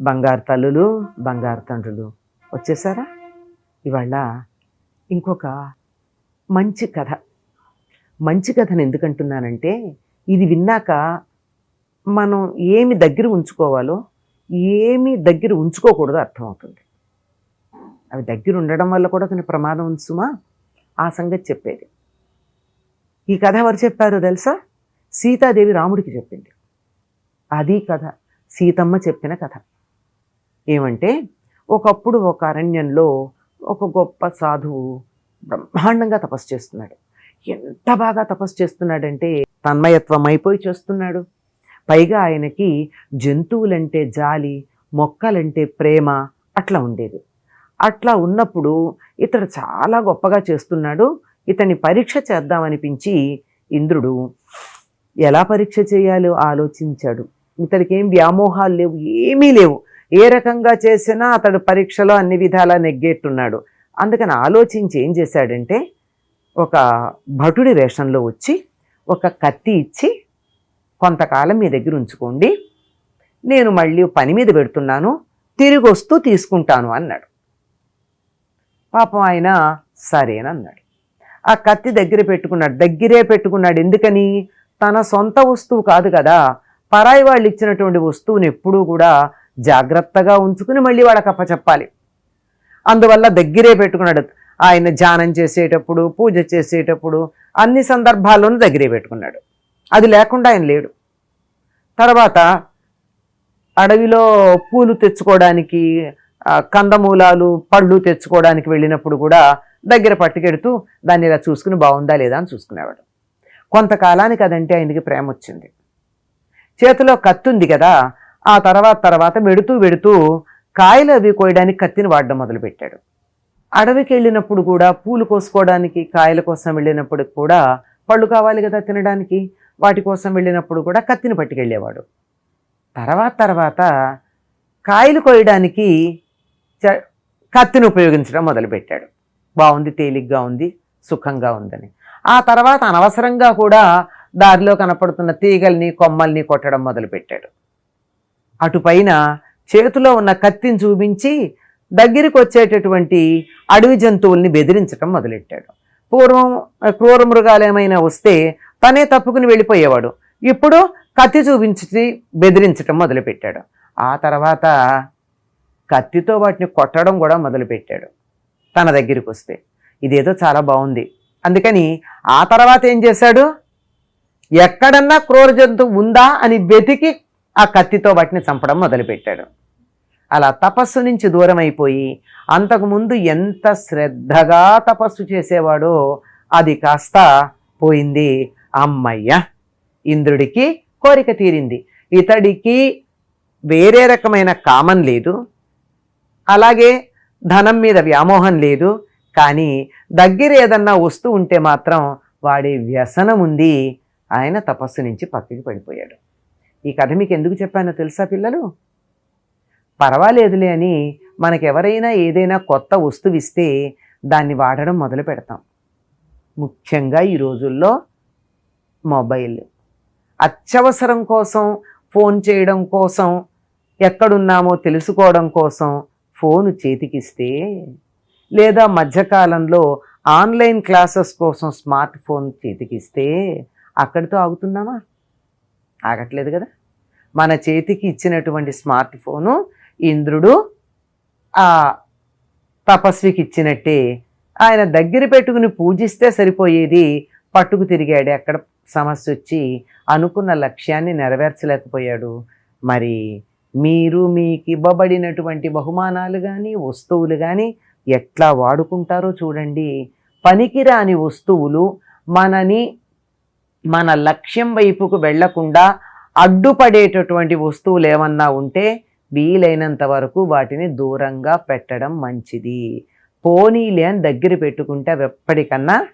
బంగారు తల్లులు బంగారు తండ్రులు వచ్చేసారా? ఇవాళ ఇంకొక మంచి కథ. మంచి కథను ఎందుకంటున్నానంటే ఇది విన్నాక మనం ఏమి దగ్గర ఉంచుకోవాలో ఏమి దగ్గర ఉంచుకోకూడదో అర్థమవుతుంది. అవి దగ్గర ఉండడం వల్ల కూడా కొన్ని ప్రమాదం ఉంచుమా ఆ సంగతి చెప్పేది. ఈ కథ ఎవరు చెప్పారో తెలుసా? సీతాదేవి రాముడికి చెప్పింది. అది కథ. సీతమ్మ చెప్పిన కథ. ఏమంటే ఒకప్పుడు ఒక అరణ్యంలో ఒక గొప్ప సాధువు బ్రహ్మాండంగా తపస్సు చేస్తున్నాడు. ఎంత బాగా తపస్సు చేస్తున్నాడంటే తన్మయత్వం అయిపోయి చేస్తున్నాడు. పైగా ఆయనకి జంతువులంటే జాలి మొక్కలంటే ప్రేమ అట్లా ఉండేది. అట్లా ఉన్నప్పుడు ఇతడు చాలా గొప్పగా చేస్తున్నాడు. ఇతన్ని పరీక్ష చేద్దామనిపించి ఇంద్రుడు ఎలా పరీక్ష చేయాలో ఆలోచించాడు. ఇతడికి ఏం వ్యామోహాలు లేవు ఏమీ లేవు. ఏ రకంగా చేసినా అతడు పరీక్షలో అన్ని విధాలా నెగ్గేట్టున్నాడు. అందుకని ఆలోచించి ఏం చేశాడంటే ఒక భటుడి వేషంలో వచ్చి ఒక కత్తి ఇచ్చి కొంతకాలం మీ దగ్గర ఉంచుకోండి నేను మళ్ళీ పని మీద పెడుతున్నాను తిరిగి వస్తూ తీసుకుంటాను అన్నాడు. పాపం ఆయన సరేనన్నాడు ఆ కత్తి దగ్గర పెట్టుకున్నాడు దగ్గరే పెట్టుకున్నాడు. ఎందుకని? తన సొంత వస్తువు కాదు కదా. పరాయి వాళ్ళు ఇచ్చినటువంటి వస్తువుని ఎప్పుడూ కూడా జాగ్రత్తగా ఉంచుకుని మళ్ళీ వాళ్ళకి అప్పచెప్పాలి. అందువల్ల దగ్గరే పెట్టుకున్నాడు ఆయన ధ్యానం చేసేటప్పుడు పూజ చేసేటప్పుడు అన్ని సందర్భాల్లోనూ దగ్గరే పెట్టుకున్నాడు. అది లేకుండా ఆయన లేడు. తర్వాత అడవిలో పూలు తెచ్చుకోవడానికి కందమూలాలు పళ్ళు తెచ్చుకోవడానికి వెళ్ళినప్పుడు కూడా దగ్గర పట్టుకెడుతూ దాన్ని ఇలా చూసుకుని బాగుందా లేదా అని చూసుకునేవాడు. కొంతకాలానికి అదంటే ఆయనకి ప్రేమ వచ్చింది. చేతిలో కత్తి ఉంది కదా ఆ తర్వాత తర్వాత వెడుతూ వెడుతూ కాయలు అవి కోయడానికి కత్తిని వాడడం మొదలుపెట్టాడు. అడవికి వెళ్ళినప్పుడు కూడా పూలు కోసుకోవడానికి కాయల కోసం వెళ్ళినప్పుడు కూడా పళ్ళు కావాలి కదా తినడానికి? వాటి కోసం వెళ్ళినప్పుడు కూడా కత్తిని పట్టుకెళ్ళేవాడు. తర్వాత తర్వాత కాయలు కోయడానికి చ- కత్తిని ఉపయోగించడం మొదలుపెట్టాడు. బాగుంది తేలిగ్గా ఉంది సుఖంగా ఉందని. ఆ తర్వాత అనవసరంగా కూడా దారిలో కనపడుతున్న తీగల్ని కొమ్మల్ని కొట్టడం మొదలుపెట్టాడు. అటుపైన చేతిలో ఉన్న కత్తిని చూపించి దగ్గరికి వచ్చేటటువంటి అడవి జంతువుల్ని బెదిరించడం మొదలెట్టాడు. పూర్వం క్రూర మృగాలు ఏమైనా వస్తే తనే తప్పుకుని వెళ్ళిపోయేవాడు. ఇప్పుడు కత్తి చూపించి బెదిరించటం మొదలుపెట్టాడు. ఆ తర్వాత కత్తితో వాటిని కొట్టడం కూడా మొదలుపెట్టాడు తన దగ్గరికి వస్తే. ఇదేదో చాలా బాగుంది. అందుకని ఆ తర్వాత ఏం చేశాడు? ఎక్కడన్నా క్రూర జంతువు ఉందా అని వెతికి ఆ కత్తితో వాటిని చంపడం మొదలుపెట్టాడు. అలా తపస్సు నుంచి దూరం అయిపోయి అంతకుముందు ఎంత శ్రద్ధగా తపస్సు చేసేవాడో అది కాస్త పోయింది. అమ్మయ్య! ఇంద్రుడికి కోరిక తీరింది. ఇతడికి వేరే రకమైన కామం లేదు. అలాగే ధనం మీద వ్యామోహం లేదు. కానీ దగ్గర ఏదన్నా వస్తూ ఉంటే మాత్రం వాడి వ్యసనం ఉంది. ఆయన తపస్సు నుంచి పక్కకి పడిపోయాడు. ఈ కథ మీకు ఎందుకు చెప్పానో తెలుసా పిల్లలు? పర్వాలేదులే అని మనకెవరైనా ఏదైనా కొత్త వస్తువు ఇస్తే దాన్ని వాడడం మొదలు పెడతాం. ముఖ్యంగా ఈ రోజుల్లో మొబైల్. అత్యవసరం కోసం ఫోన్ చేయడం కోసం ఎక్కడున్నామో తెలుసుకోవడం కోసం ఫోను చేతికిస్తే లేదా మధ్యకాలంలో ఆన్లైన్ క్లాసెస్ కోసం స్మార్ట్ ఫోన్ చేతికిస్తే అక్కడితో ఆగుతున్నామా? ఆగట్లేదు కదా? మన చేతికి ఇచ్చినటువంటి స్మార్ట్ ఫోను ఇంద్రుడు ఆ తపస్వికి ఇచ్చినట్టే. ఆయన దగ్గర పెట్టుకుని పూజిస్తే సరిపోయేది. పట్టుకు తిరిగాడు. ఎక్కడ సమస్య వచ్చి అనుకున్న లక్ష్యాన్ని నెరవేర్చలేకపోయాడు. మరి మీరు మీకు ఇవ్వబడినటువంటి బహుమానాలు కానీ వస్తువులు కానీ ఎట్లా వాడుకుంటారో చూడండి. పనికిరాని వస్తువులు మనని మన లక్ష్యం వైపుకు వెళ్ళకుండా అడ్డుపడేటటువంటి వస్తువులు ఏమన్నా ఉంటే వీలైనంత వరకు వాటిని దూరంగా పెట్టడం మంచిది. పోనీలే అని దగ్గర పెట్టుకుంటే అవి ఎప్పటికన్నా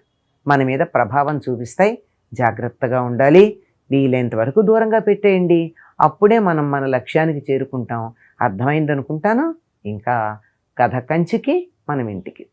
మన మీద ప్రభావం చూపిస్తాయి. జాగ్రత్తగా ఉండాలి. వీలైనంత వరకు దూరంగా పెట్టేయండి. అప్పుడే మనం మన లక్ష్యానికి చేరుకుంటాం. అర్థమైందనుకుంటాను? ఇంకా కథ కంచికి మనం ఇంటికి.